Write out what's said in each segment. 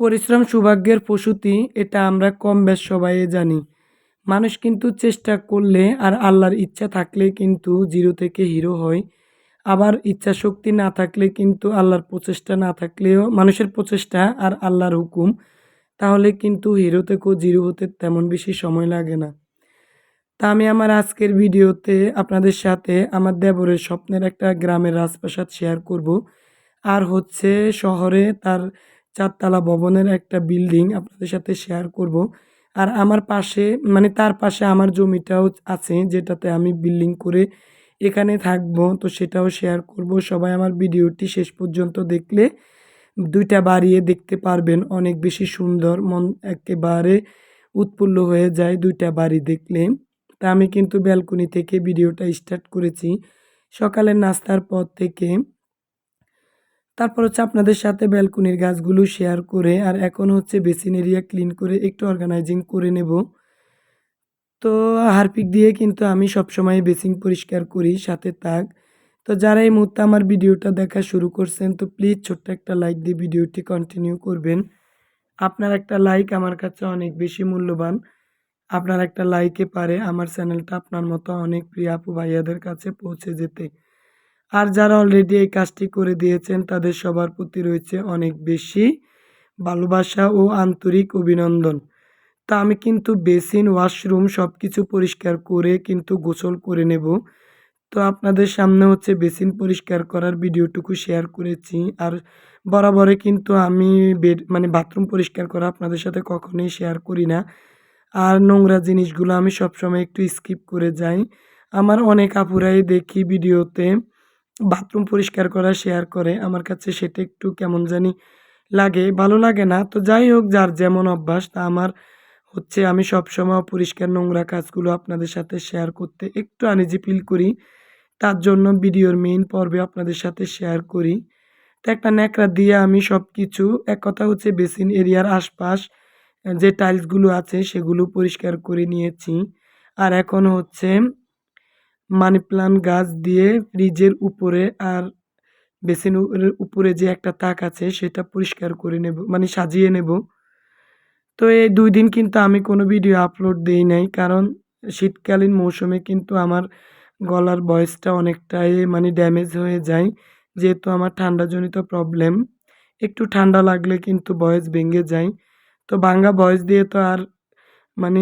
পরিশ্রম সৌভাগ্যের প্রসূতি, এটা আমরা কম বেশ সবাই জানি। মানুষ কিন্তু চেষ্টা করলে আর আল্লাহর ইচ্ছা থাকলে কিন্তু জিরো থেকে হিরো হয়। আবার ইচ্ছা শক্তি না থাকলে কিন্তু আল্লাহর প্রচেষ্টা না থাকলেও মানুষের প্রচেষ্টা আর আল্লাহর হুকুম, তাহলে কিন্তু হিরো থেকেও জিরো হতে তেমন বেশি সময় লাগে না। তা আমি আমার আজকের ভিডিওতে আপনাদের সাথে আমার দেবরের স্বপ্নের একটা গ্রামের রাজপ্রাসাদ শেয়ার করব। আর হচ্ছে শহরে তার চারতলা ভবনের একটা বিল্ডিং আপনাদের সাথে শেয়ার করব। আর আমার পাশে মানে তার পাশে আমার জমিটাও আছে, যেটাতে আমি বিল্ডিং করে এখানে থাকব। তো সেটাও শেয়ার করব। সবাই আমার ভিডিওটি শেষ পর্যন্ত দেখলে দুইটা বাড়িয়ে দেখতে পারবেন। অনেক বেশি সুন্দর, মন একেবারে উৎফুল্ল হয়ে যায় দুইটা বাড়ি দেখলে। তা আমি কিন্তু ব্যালকনি থেকে ভিডিওটা স্টার্ট করেছি। সকালের নাস্তার পর থেকে তারপর হচ্ছে আপনাদের সাথে ব্যালকনির গাছগুলো শেয়ার করে, আর এখন হচ্ছে বেসিন এরিয়া ক্লিন করে একটু অর্গানাইজিং করে নেব। তো হারপিক দিয়ে কিন্তু আমি সবসময় বেসিন পরিষ্কার করি, সাথে তাক। তো যারা এই মুহূর্তে আমার ভিডিওটা দেখা শুরু করছেন, তো প্লিজ ছোট্ট একটা লাইক দিয়ে ভিডিওটি কন্টিনিউ করবেন। আপনার একটা লাইক আমার কাছে অনেক বেশি মূল্যবান। আপনার একটা লাইকে পারে, আমার চ্যানেলটা আপনার মতো অনেক প্রিয় আপু ভাইয়াদের কাছে পৌঁছে যেতে। আর যারা অলরেডি এই কাজটি করে দিয়েছেন, তাদের সবার প্রতি রয়েছে অনেক বেশি ভালোবাসা ও আন্তরিক অভিনন্দন। তা আমি কিন্তু বেসিন, ওয়াশরুম সব কিছু পরিষ্কার করে কিন্তু গোসল করে নেব। তো আপনাদের সামনে হচ্ছে বেসিন পরিষ্কার করার ভিডিওটুকু শেয়ার করেছি। আর বরাবরে কিন্তু আমি বেড মানে বাথরুম পরিষ্কার করা আপনাদের সাথে কখনোই শেয়ার করি না। আর নোংরা জিনিসগুলো আমি সবসময় একটু স্কিপ করে যাই। আমার অনেক আপুরাই দেখি ভিডিওতে বাথরুম পরিষ্কার করা শেয়ার করে, আমার কাছে সেটা একটু কেমন জানি লাগে, ভালো লাগে না। তো যাই হোক, যার যেমন অভ্যাস, তা আমার হচ্ছে আমি সবসময় পরিষ্কার নোংরা কাজগুলো আপনাদের সাথে শেয়ার করতে একটু আনিজি ফিল করি। তার জন্য ভিডিওর মেইন পর্বে আপনাদের সাথে শেয়ার করি। তো একটা ন্যাকড়া দিয়ে আমি সব কিছু এক কথা হচ্ছে বেসিন এরিয়ার আশপাশ, যে টাইলসগুলো আছে, সেগুলো পরিষ্কার করে নিয়েছি। আর এখন হচ্ছে মানি প্লান্ট গাছ দিয়ে ফ্রিজের উপরে আর বেসিনের উপরে যে একটা তাক আছে, সেটা পরিষ্কার করে নেব মানে সাজিয়ে নেব। তো এই দুই দিন কিন্তু আমি কোনো ভিডিও আপলোড দিই নাই, কারণ শীতকালীন মৌসুমে কিন্তু আমার গলার ভয়েসটা অনেকটাই মানে ড্যামেজ হয়ে যায়, যেহেতু আমার ঠান্ডাজনিত প্রবলেম। একটু ঠান্ডা লাগলে কিন্তু ভয়েস ভেঙে যায়। তো ভাঙ্গা ভয়েস দিয়ে তো আর মানে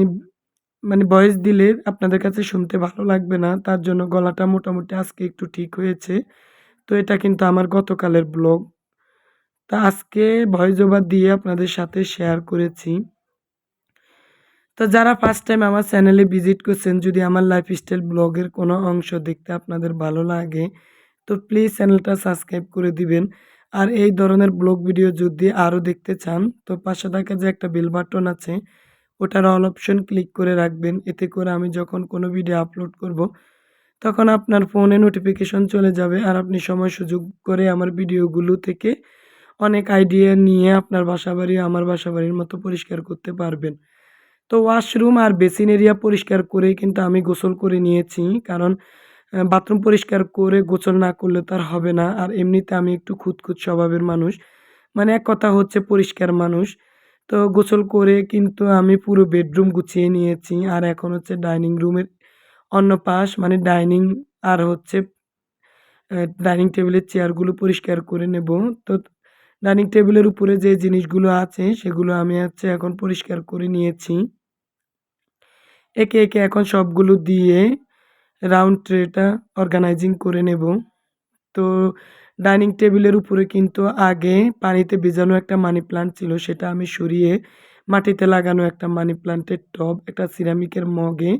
মানে ভয়েস দিলে আপনাদের কাছে শুনতে ভালো লাগবে না, তার জন্য গলাটা মোটামুটি আজকে একটু ঠিক হয়েছে। তো এটা কিন্তু আমার গতকালের ব্লগ তা আজকে ভয়েস ওভার দিয়ে আপনাদের সাথে শেয়ার করেছি। তো যারা ফার্স্ট টাইম আমার চ্যানেলে ভিজিট করছেন, যদি আমার লাইফস্টাইল ব্লগের কোনো অংশ দেখতে আপনাদের ভালো লাগে, তো প্লিজ চ্যানেলটা সাবস্ক্রাইব করে দিবেন। আর এই ধরনের ব্লগ ভিডিও যদি আরও দেখতে চান, তো পাশে থাকা যে একটা বেল বাটন আছে ওটার অল অপশন ক্লিক করে রাখবেন। এতে করে আমি যখন কোনো ভিডিও আপলোড করব, তখন আপনার ফোনে নোটিফিকেশন চলে যাবে আর আপনি সময় সুযোগ করে আমার ভিডিওগুলো থেকে অনেক আইডিয়া নিয়ে আপনার বাসা বাড়ি আমার বাসা বাড়ির মতো পরিষ্কার করতে পারবেন। তো ওয়াশরুম আর বেসিন এরিয়া পরিষ্কার করে কিন্তু আমি গোসল করে নিয়েছি। কারণ বাথরুম পরিষ্কার করে গোসল না করলে তো আর হবে না। আর এমনিতে আমি একটু খুঁতখুত স্বভাবের মানুষ। মানে এক কথা হচ্ছে পরিষ্কার মানুষ। তো গোসল করে কিন্তু আমি পুরো বেডরুম গুছিয়ে নিয়েছি। আর এখন হচ্ছে ডাইনিং রুমের অন্য পাশ মানে ডাইনিং আর হচ্ছে ডাইনিং টেবিলের চেয়ারগুলো পরিষ্কার করে নেব। তো ডাইনিং টেবিলের উপরে যে জিনিসগুলো আছে, সেগুলো আমি হচ্ছে এখন পরিষ্কার করে নিয়েছি। একে একে এখন সবগুলো দিয়ে রাউন্ড ট্রেটা অর্গানাইজিং করে নেব। তো ডাইনিং টেবিলের উপরে কিন্তু আগে পানিতে ভেজানো একটা মানি প্লান্ট ছিল, সেটা আমি সরিয়ে মাটিতে লাগানো একটা মানি প্লান্টের টব, একটা সিরামিকের মগে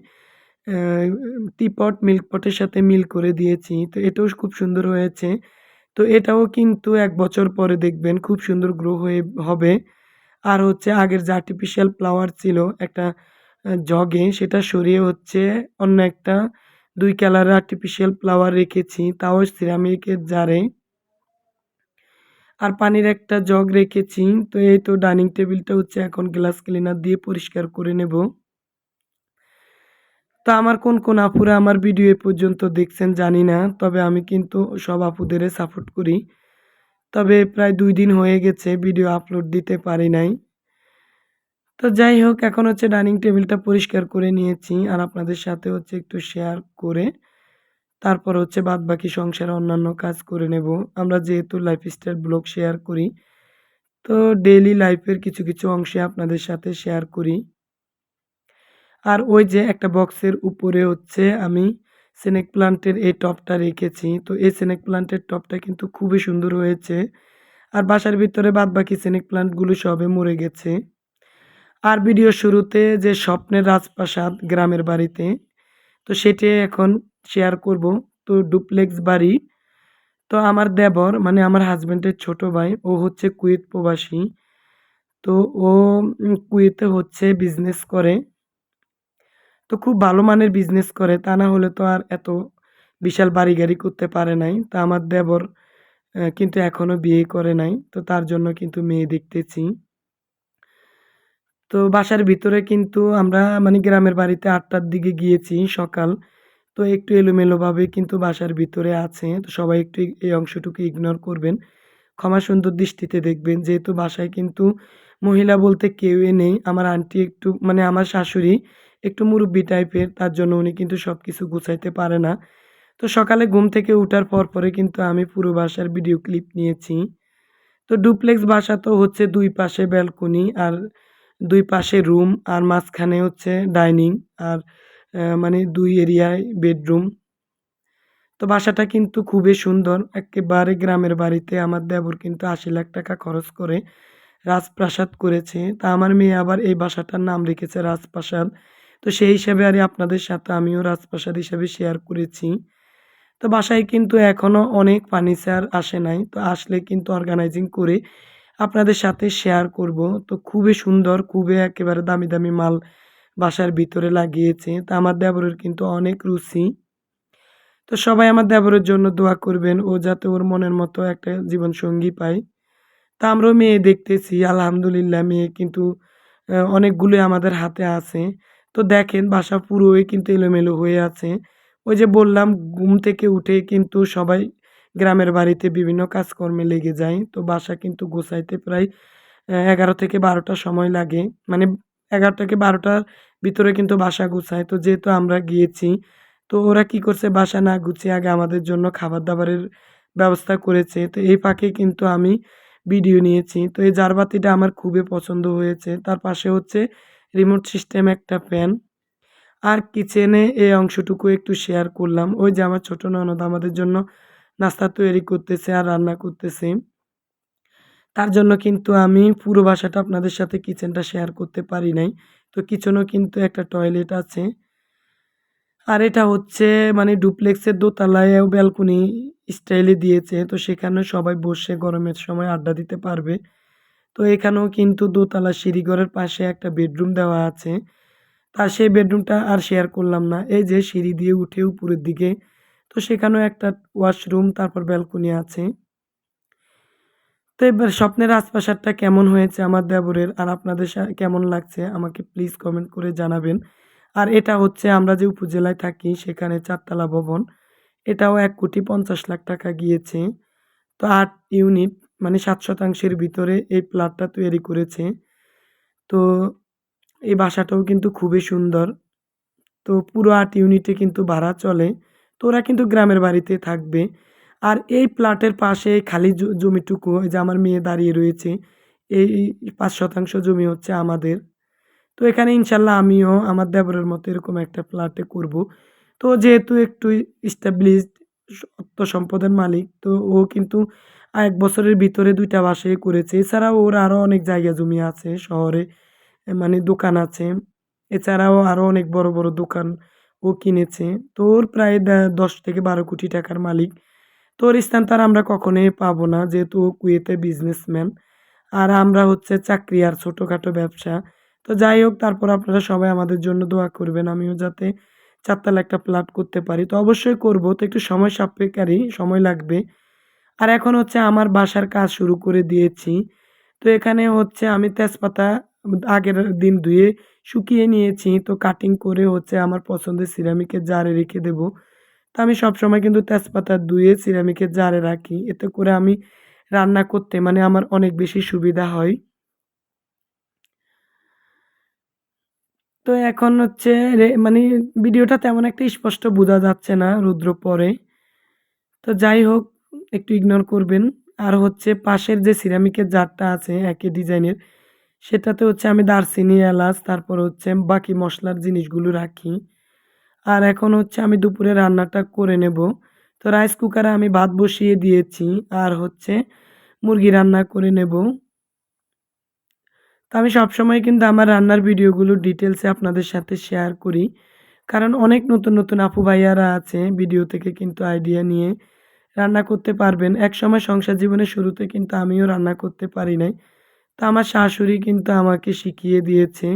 টিপট মিল্ক পটের সাথে মিল করে দিয়েছি। তো এটাও খুব সুন্দর হয়েছে। তো এটাও কিন্তু এক বছর পরে দেখবেন খুব সুন্দর গ্রো হয়ে হবে। আর হচ্ছে আগের যে আর্টিফিশিয়াল ফ্লাওয়ার ছিল, একটা জগে, সেটা সরিয়ে হচ্ছে অন্য একটা দুই কালারের আর্টিফিশিয়াল ফ্লাওয়ার রেখেছি, তাও সিরামিকের জারে। আর পানির একটা জগ রেখেছি, তো এই তো ডাইনিং টেবিলটা হচ্ছে এখন গ্লাস ক্লিনার দিয়ে পরিষ্কার করে নেব। তো আমার কোন কোন আপুরা আমার ভিডিও এ পর্যন্ত দেখছেন জানি না, তবে আমি কিন্তু সব আপুদের সাপোর্ট করি। তবে প্রায় দুই দিন হয়ে গেছে ভিডিও আপলোড দিতে পারি নাই। তো যাই হোক, এখন হচ্ছে ডাইনিং টেবিলটা পরিষ্কার করে নিয়েছি, আর আপনাদের সাথে হচ্ছে একটু শেয়ার করে তারপর হচ্ছে বাদ বাকি সংসারে অন্যান্য কাজ করে নেব। আমরা যেহেতু লাইফস্টাইল ব্লগ শেয়ার করি, তো ডেইলি লাইফের কিছু কিছু অংশে আপনাদের সাথে শেয়ার করি। আর ওই যে একটা বক্সের উপরে হচ্ছে আমি স্নেক প্লান্টের এই টপটা রেখেছি। তো এই স্নেক প্লান্টের টপটা কিন্তু খুবই সুন্দর হয়েছে। আর বাসার ভিতরে বাদ বাকি স্নেক প্লান্টগুলো সবে মরে গেছে। আর ভিডিও শুরুতে যে স্বপ্নের রাজপ্রাসাদ গ্রামের বাড়িতে, তো সেটি এখন শেয়ার করব তো ডুপ্লেক্স বাড়ি। তো আমার দেবর মানে আমার হাজব্যান্ডের ছোট ভাই, ও হচ্ছে কুয়েত প্রবাসী। তো ও কুয়েতে হচ্ছে বিজনেস করে। তো খুব ভালো মানের বিজনেস করে, তা না হলে তো আর এত বিশাল বাড়ি গাড়ি করতে পারে নাই। তা আমার দেবর কিন্তু এখনও বিয়ে করে নাই, তো তার জন্য কিন্তু মেয়ে দেখতেছি। তো বাসার ভিতরে কিন্তু আমরা মানে গ্রামের বাড়িতে আটটার দিকে গিয়েছি সকাল। তো একটু এলোমেলোভাবে কিন্তু বাসার ভিতরে আছে, তো সবাই একটু এই অংশটুকু ইগনোর করবেন। ক্ষমা সুন্দর দৃষ্টিতে দেখবেন, যেহেতু বাসায় কিন্তু মহিলা বলতে কেউই নেই। আমার আন্টি একটু মানে আমার শাশুড়ি একটু মুরব্বি টাইপের তার জন্য উনি কিন্তু সব কিছু গুছাইতে পারে না। তো সকালে ঘুম থেকে ওঠার পর পরে কিন্তু আমি পুরো বাসার ভিডিও ক্লিপ নিয়েছি। তো ডুপ্লেক্স বাসা তো হচ্ছে দুই পাশে ব্যালকনি আর দুই পাশে রুম আর মাঝখানে হচ্ছে ডাইনিং আর মানে দুই এরিয়ায় বেডরুম। তো বাসাটা কিন্তু খুবই সুন্দর। একেবারে গ্রামের বাড়িতে আমার দেবর কিন্তু আশি লাখ টাকা খরচ করে রাজপ্রাসাদ করেছে। তা আমার মেয়ে আবার এই বাসাটার নাম রেখেছে রাজপ্রাসাদ। তো সেই হিসাবে আর আপনাদের সাথে আমিও রাজপ্রাসাদ হিসাবে শেয়ার করেছি। তো বাসায় কিন্তু এখনও অনেক ফার্নিচার আসে নাই। তো আসলে কিন্তু অর্গানাইজিং করে আপনাদের সাথে শেয়ার করব। তো খুবই সুন্দর, খুবই একেবারে দামি দামি মাল বাসার ভিতরে লাগিয়েছে। তা আমার দেবরের কিন্তু অনেক রুচি। তো সবাই আমার দেবরের জন্য দোয়া করবেন ও যাতে ওর মনের মতো একটা জীবন সঙ্গী পায়। তা আমরাও মেয়ে দেখতেছি, আলহামদুলিল্লাহ মেয়ে কিন্তু অনেকগুলো আমাদের হাতে আছে। তো দেখেন বাসা পুরোই কিন্তু এলোমেলো হয়ে আছে। ওই যে বললাম, ঘুম থেকে উঠে কিন্তু সবাই গ্রামের বাড়িতে বিভিন্ন কাজকর্মে লেগে যায়। তো বাসা কিন্তু গোছাইতে প্রায় এগারো থেকে বারোটা সময় লাগে। মানে এগারো থেকে বারোটার ভিতরে কিন্তু বাসা গুছায়। তো যেহেতু আমরা গিয়েছি, তো ওরা কি করছে? বাসা না গুছিয়ে আগে আমাদের জন্য খাবার দাবারের ব্যবস্থা করেছে। তো এই ফাঁকে কিন্তু আমি ভিডিও নিয়েছি। তো এই জারবাতিটা আমার খুবই পছন্দ হয়েছে। তার পাশে হচ্ছে রিমোট সিস্টেম একটা ফ্যান আর কিচেনে এই অংশটুকু একটু শেয়ার করলাম। ওই যে আমার ছোটো ননদ আমাদের জন্য নাস্তা তৈরি করতেছে আর রান্না করতেছে। তার জন্য কিন্তু আমি পুরো বাসাটা আপনাদের সাথে কিচেনটা শেয়ার করতে পারি নাই। তো কিচেনও কিন্তু একটা টয়লেট আছে। আর এটা হচ্ছে মানে ডুপ্লেক্সের দোতলায় ব্যালকনি স্টাইলে দিয়েছে, তো সেখানে সবাই বসে গরমের সময় আড্ডা দিতে পারবে। তো এখানেও কিন্তু দোতলা সিঁড়িঘরের পাশে একটা বেডরুম দেওয়া আছে। তার সেই বেডরুমটা আর শেয়ার করলাম না, এই যে সিঁড়ি দিয়ে উঠে উপরের দিকে, তো সেখানেও একটা ওয়াশরুম তারপর ব্যালকনি আছে। তো এবার স্বপ্নের রাজপ্রাসাদটা কেমন হয়েছে আমার দেবরের? আর আপনাদের কেমন লাগছে? আমাকে প্লিজ কমেন্ট করে জানাবেন। আর এটা হচ্ছে আমরা যে উপজেলায় থাকি, সেখানে চারতলা ভবন। এটাও এক কোটি পঞ্চাশ লাখ টাকা গিয়েছে। তো আট ইউনিট মানে সাত শতাংশের ভিতরে এই প্লটটা তৈরি করেছে। তো এই বাসাটাও কিন্তু খুবই সুন্দর। তো পুরো আট ইউনিটে কিন্তু ভাড়া চলে। তো ওরা কিন্তু গ্রামের বাড়িতে থাকবে। আর এই প্লাটের পাশে খালি জমিটুকু যে আমার মেয়ে দাঁড়িয়ে রয়েছে, এই পাঁচ শতাংশ জমি হচ্ছে আমাদের। তো এখানে ইনশাল্লাহ আমিও আমার দেবরের মতো এরকম একটা প্লাটে করব। তো যেহেতু একটু ইস্টাবলিশড অর্থ সম্পদের মালিক, তো ও কিন্তু এক বছরের ভিতরে দুইটা বাসায় করেছে। এছাড়াও ওর আরও অনেক জায়গা জমি আছে, শহরে মানে দোকান আছে। এছাড়াও আরও অনেক বড় বড় দোকান ও কিনেছে। তো ওর প্রায় দশ থেকে বারো কোটি টাকার মালিক। তো ওর স্থান তার আমরা কখনোই পাবো না, যেহেতু ও কুয়েতে বিজনেসম্যান আর আমরা হচ্ছে চাকরি আর ছোটোখাটো ব্যবসা। তো যাই হোক, তারপর আপনারা সবাই আমাদের জন্য দোয়া করবেন, আমিও যাতে চারতলা একটা প্লাট করতে পারি। তো অবশ্যই করব, তো একটু সময় সাপেক্ষারই সময় লাগবে। আর এখন হচ্ছে আমার বাসার কাজ শুরু করে দিয়েছি। তো এখানে হচ্ছে আমি তেজপাতা আগের দিন ধুয়ে শুকিয়ে নিয়েছি, তো কাটিং করে হচ্ছে আমার পছন্দের সিরামিকের জারে রেখে দেব। তো আমি সবসময় কিন্তু তেজপাতা ধুয়ে সিরামিকের জারে রাখি। এতে করে আমি রান্না করতে মানে আমার অনেক বেশি সুবিধা হয়। তো এখন হচ্ছে মানে ভিডিওটা তেমন একটা স্পষ্ট বোঝা যাচ্ছে না রুদ্র পরে। তো যাই হোক, একটু ইগনোর করবেন। আর হচ্ছে পাশের যে সিরামিকের জারটা আছে, একই ডিজাইনের, সেটাতে হচ্ছে আমি দারচিনি, এলাচ, তারপর হচ্ছে বাকি মশলার জিনিসগুলো রাখি। আর এখন হচ্ছে আমি দুপুরে রান্নাটা করে নেব। তো রাইস কুকারে আমি ভাত বসিয়ে দিয়েছি আর হচ্ছে মুরগি রান্না করে নেব। তো আমি সবসময় কিন্তু আমার রান্নার ভিডিওগুলো ডিটেলসে আপনাদের সাথে শেয়ার করি। কারণ অনেক নতুন নতুন আপু ভাইয়ারা আছে ভিডিও থেকে কিন্তু আইডিয়া নিয়ে রান্না করতে পারবেন। এক সময় সংসার জীবনের শুরুতে কিন্তু আমিও রান্না করতে পারি নাই। তো আমার শাশুড়ি কিন্তু আমাকে শিখিয়ে দিয়েছে।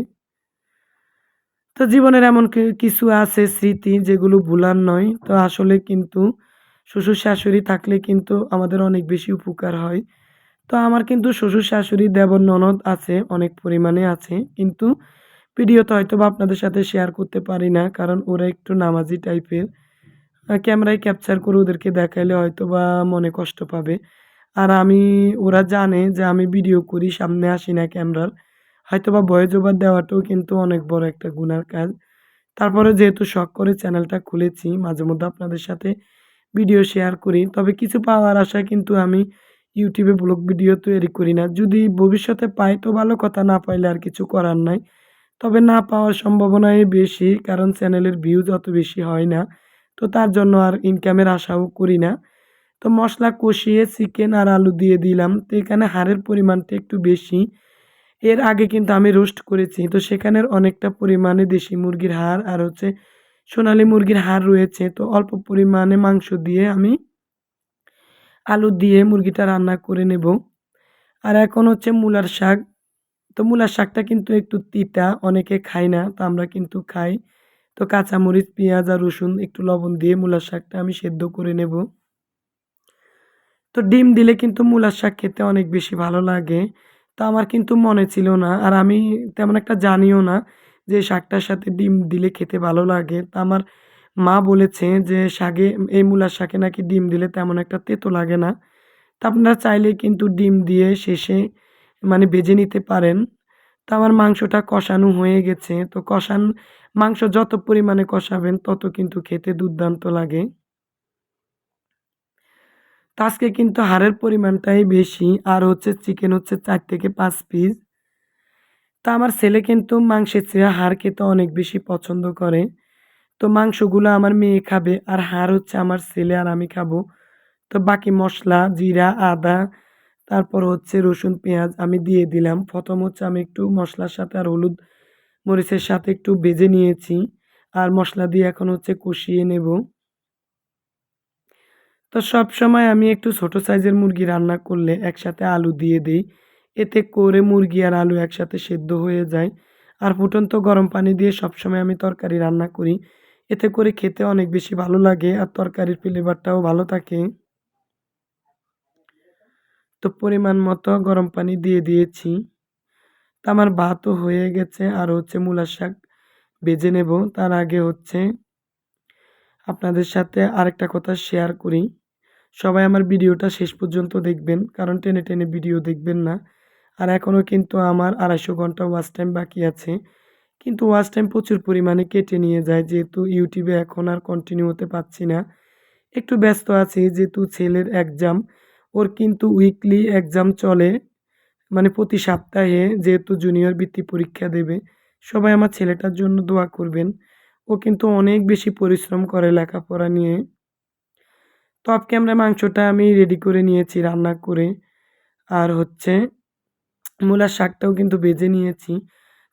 তো জীবনের এমন কিছু আছে, স্মৃতি যেগুলো ভুলার নয়। তো আসলে কিন্তু শ্বশুর শাশুড়ি থাকলে কিন্তু আমাদের অনেক বেশি উপকার হয়। তো আমার কিন্তু শ্বশুর শাশুড়ি, দেবর ননদ আছে, অনেক পরিমাণে আছে। কিন্তু ভিডিওতে হয়তো বা আপনাদের সাথে শেয়ার করতে পারি না, কারণ ওরা একটু নামাজি টাইপের ক্যামেরায় ক্যাপচার করে ওদেরকে দেখাইলে হয়তো বা মনে কষ্ট পাবে। আর আমি, ওরা জানে যে আমি ভিডিও করি, সামনে আসি না ক্যামেরার হয়তো বা ভয়েস ওভার দেওয়াটাও কিন্তু অনেক বড় একটা গুণার কাজ। তারপরে যেহেতু শখ করে চ্যানেলটা খুলেছি, মাঝে মধ্যে আপনাদের সাথে ভিডিও শেয়ার করি, তবে কিছু পাওয়ার আশায় কিন্তু আমি ইউটিউবে ব্লগ ভিডিও তৈরি করি না। যদি ভবিষ্যতে পাই, তো ভালো কথা, না পাইলে আর কিছু করার নাই। তবে না পাওয়ার সম্ভাবনাই বেশি, কারণ চ্যানেলের ভিউজ অত বেশি হয় না, তো তার জন্য আর ইনকামের আশাও করি না। তো মশলা কষিয়ে চিকেন আর আলু দিয়ে দিলাম, তো এখানে হাড়ের পরিমাণটা একটু বেশি। এর আগে কিন্তু আমি রোস্ট করেছি। তো সেখানের অনেকটা পরিমাণে দেশি মুরগির হাড় আর হচ্ছে সোনালি মুরগির হাড় রয়েছে। তো অল্প পরিমাণে মাংস দিয়ে আমি আলু দিয়ে মুরগিটা রান্না করে নেব। আর এখন হচ্ছে মূলার শাক। তো মূলার শাকটা কিন্তু একটু তিতা, অনেকে খায় না, তো আমরা কিন্তু খাই। তো কাঁচামরিচ, পেঁয়াজ আর রসুন, একটু লবণ দিয়ে মূলার শাকটা আমি সেদ্ধ করে নেব। তো ডিম দিলে কিন্তু মূলার শাক খেতে অনেক বেশি ভালো লাগে। তো আমার কিন্তু মনে ছিল না। আর আমি তেমন একটা জানিও না যে শাকটার সাথে ডিম দিলে খেতে ভালো লাগে। তা আমার মা বলেছে যে শাকে, এই মূলার শাকে নাকি ডিম দিলে তেমন একটা তেতো লাগে না। তা আপনারা চাইলে কিন্তু ডিম দিয়ে শেষে মানে ভেজে নিতে পারেন। তো আমার মাংসটা কষানো হয়ে গেছে। তো কষান, মাংস যত পরিমাণে কষাবেন তত কিন্তু খেতে দুর্দান্ত লাগে। তো আজকে কিন্তু হাড়ের পরিমাণটাই বেশি, আর হচ্ছে চিকেন হচ্ছে চার থেকে পাঁচ পিস তা আমার ছেলে কিন্তু মাংসের চেয়ে হাড় খেতে অনেক বেশি পছন্দ করে। তো মাংসগুলো আমার মেয়ে খাবে, আর হাড় হচ্ছে আমার ছেলে আর আমি খাব। তো বাকি মশলা, জিরা, আদা, তারপর হচ্ছে রসুন, পেঁয়াজ আমি দিয়ে দিলাম। প্রথম হচ্ছে আমি একটু মশলার সাথে আর হলুদ মরিচের সাথে একটু ভেজে নিয়েছি, আর মশলা দিয়ে এখন হচ্ছে কষিয়ে নেব। তো সব সময় আমি একটু ছোট সাইজের মুরগি রান্না করলে একসাথে আলু দিয়ে দিই। এতে করে মুরগি আর আলু একসাথে সেদ্ধ হয়ে যায়। আর ফুটন্ত গরম পানি দিয়ে সবসময় আমি তরকারি রান্না করি। এতে করে খেতে অনেক বেশি ভালো লাগে আর তরকারির ফ্লেভারটাও ভালো থাকে। তো পরিমাণ মতো গরম পানি দিয়ে দিয়েছি। তা আমার ভাতও হয়ে গেছে আর হচ্ছে মূলা শাক বেজে নেব। তার আগে হচ্ছে আপনাদের সাথে আরেকটা কথা শেয়ার করি। সবাই আমার ভিডিওটা শেষ পর্যন্ত দেখবেন, কারণ টেনে টেনে ভিডিও দেখবেন না। আর এখনও কিন্তু আমার আড়াইশো ঘণ্টা ওয়াচ টাইম বাকি আছে। কিন্তু ওয়াচ টাইম প্রচুর পরিমাণে কেটে নিয়ে যায়, যেহেতু ইউটিউবে এখন আর কন্টিনিউ হতে পারছি না। একটু ব্যস্ত আছি, যেহেতু ছেলের এক্সাম ওর কিন্তু উইকলি এক্সাম চলে মানে প্রতি সপ্তাহে, যেহেতু জুনিয়র বৃত্তি পরীক্ষা দেবে। সবাই আমার ছেলেটার জন্য দোয়া করবেন। ও কিন্তু অনেক বেশি পরিশ্রম করে লেখাপড়া নিয়ে। তো অফ ক্যামেরা মাংসটা আমি রেডি করে নিয়েছি, রান্না করে। আর হচ্ছে মূলার শাকটাও কিন্তু বেজে নিয়েছি।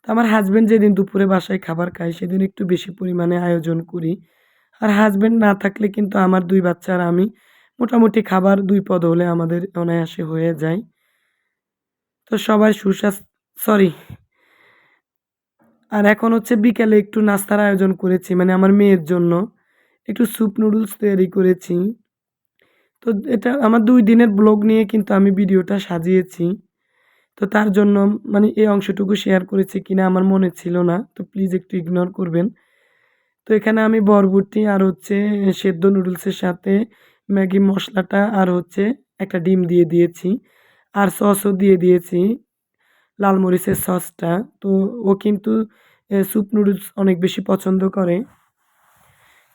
তো আমার হাজব্যান্ড যেদিন দুপুরে বাসায় খাবার খায়, সেদিন একটু বেশি পরিমাণে আয়োজন করি। আর হাজব্যান্ড না থাকলে কিন্তু আমার দুই বাচ্চা আর আমি মোটামুটি খাবার দুই পদ হলে আমাদের অনায়াসে হয়ে যায়। তো সবাই সুস্বাস্থ্য সরি আর এখন হচ্ছে বিকেলে একটু নাস্তার আয়োজন করেছি মানে আমার মেয়ের জন্য। একটু স্যুপ নুডলস তৈরি করেছি। তো এটা আমার দুই দিনের ব্লগ নিয়ে কিন্তু আমি ভিডিওটা সাজিয়েছি। তো তার জন্য মানে এই অংশটুকু শেয়ার করেছি কিনা আমার মনে ছিল না, তো প্লিজ একটু ইগনোর করবেন। তো এখানে আমি বরবটি আর হচ্ছে সেদ্ধ নুডলসের সাথে ম্যাগি মশলাটা আর হচ্ছে একটা ডিম দিয়ে দিয়েছি আর সসও দিয়ে দিয়েছি লাল মরিচের সসটা তো ও কিন্তু স্যুপ নুডলস অনেক বেশি পছন্দ করে।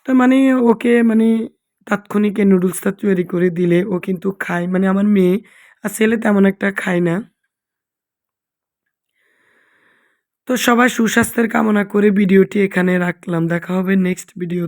তো মানে ওকে মানে তাৎক্ষণিক এই নুডলসটা তৈরি করে দিলে ও কিন্তু খায়। মানে আমার মেয়ে আর ছেলে তেমন একটা খায় না। তো সবাই সুস্বাস্থ্যের কামনা করে ভিডিওটি এখানে রাখলাম। দেখা হবে নেক্সট ভিডিও